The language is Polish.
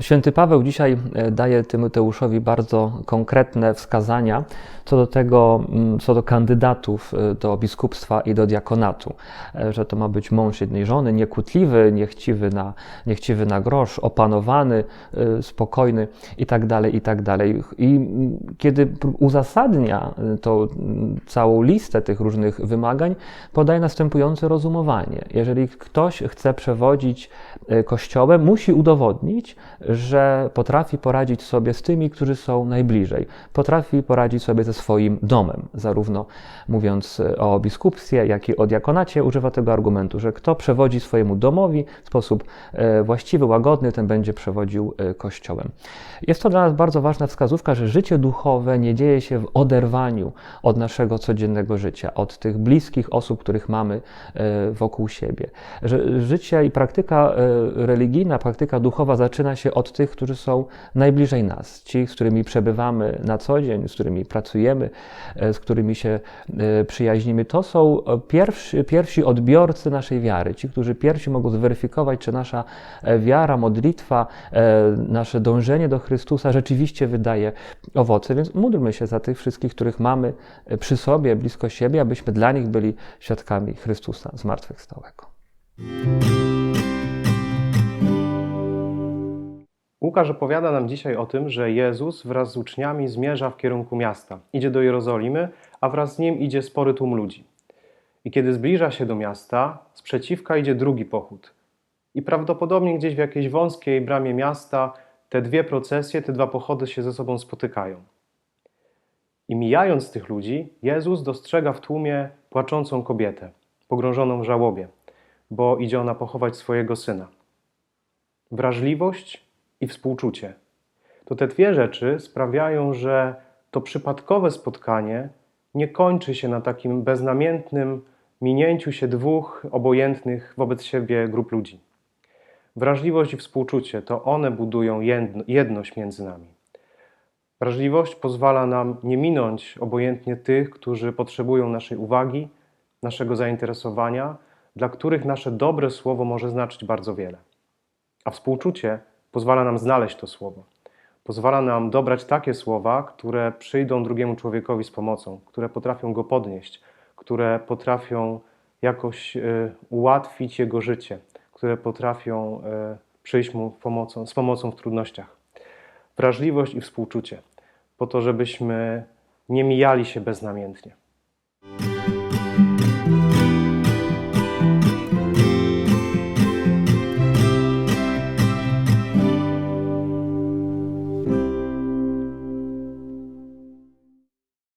Święty Paweł dzisiaj e, daje Tymoteuszowi bardzo konkretne wskazania co do tego, mm, co do kandydatów e, do biskupstwa i do diakonatu, E, że to ma być mąż jednej żony, niekłótliwy, niechciwy na, niechciwy na grosz, opanowany, spokojny i tak dalej, i kiedy uzasadnia to całą listę tych różnych wymagań, podaje następujące rozumowanie. Jeżeli ktoś chce przewodzić kościołem, musi udowodnić, że potrafi poradzić sobie z tymi, którzy są najbliżej. Potrafi poradzić sobie ze swoim domem. Zarówno mówiąc e, o biskupstwie, jak i o diakonacie, używa tego argumentu, że kto przewodzi swojemu domowi w sposób e, właściwy, łagodny, ten będzie przewodził e, kościołem. Jest to dla nas bardzo ważna wskazówka, że życie duchowe nie dzieje się w oderwaniu od naszego codziennego życia, od tych bliskich osób, których mamy wokół siebie. Że życie i praktyka religijna, praktyka duchowa zaczyna się od tych, którzy są najbliżej nas, ci, z którymi przebywamy na co dzień, z którymi pracujemy, e, z którymi się e, przyjaźnimy. To są pierwsi, pierwsi odbiorcy naszej wiary, ci, którzy pierwsi mogą zweryfikować, czy nasza e, wiara, modlitwa, nasze dążenie do Chrystusa rzeczywiście wydaje owoce. Więc módlmy się za tych wszystkich, których mamy przy sobie, blisko siebie, abyśmy dla nich byli świadkami Chrystusa zmartwychwstałego. Łukasz opowiada nam dzisiaj o tym, że Jezus wraz z uczniami zmierza w kierunku miasta. Idzie do Jerozolimy, a wraz z nim idzie spory tłum ludzi. I kiedy zbliża się do miasta, z przeciwka idzie drugi pochód. I prawdopodobnie gdzieś w jakiejś wąskiej bramie miasta te dwie procesje, te dwa pochody się ze sobą spotykają. I mijając tych ludzi, Jezus dostrzega w tłumie płaczącą kobietę, pogrążoną w żałobie, bo idzie ona pochować swojego syna. Wrażliwość i współczucie. To te dwie rzeczy sprawiają, że to przypadkowe spotkanie nie kończy się na takim beznamiętnym minięciu się dwóch obojętnych wobec siebie grup ludzi. Wrażliwość i współczucie to one budują jedno, jedność między nami. Wrażliwość pozwala nam nie minąć obojętnie tych, którzy potrzebują naszej uwagi, naszego zainteresowania, dla których nasze dobre słowo może znaczyć bardzo wiele. A współczucie pozwala nam znaleźć to słowo. Pozwala nam dobrać takie słowa, które przyjdą drugiemu człowiekowi z pomocą, które potrafią go podnieść, które potrafią jakoś y, ułatwić jego życie, które potrafią y, przyjść mu pomocą, z pomocą w trudnościach. Wrażliwość i współczucie, po to, żebyśmy nie mijali się beznamiętnie.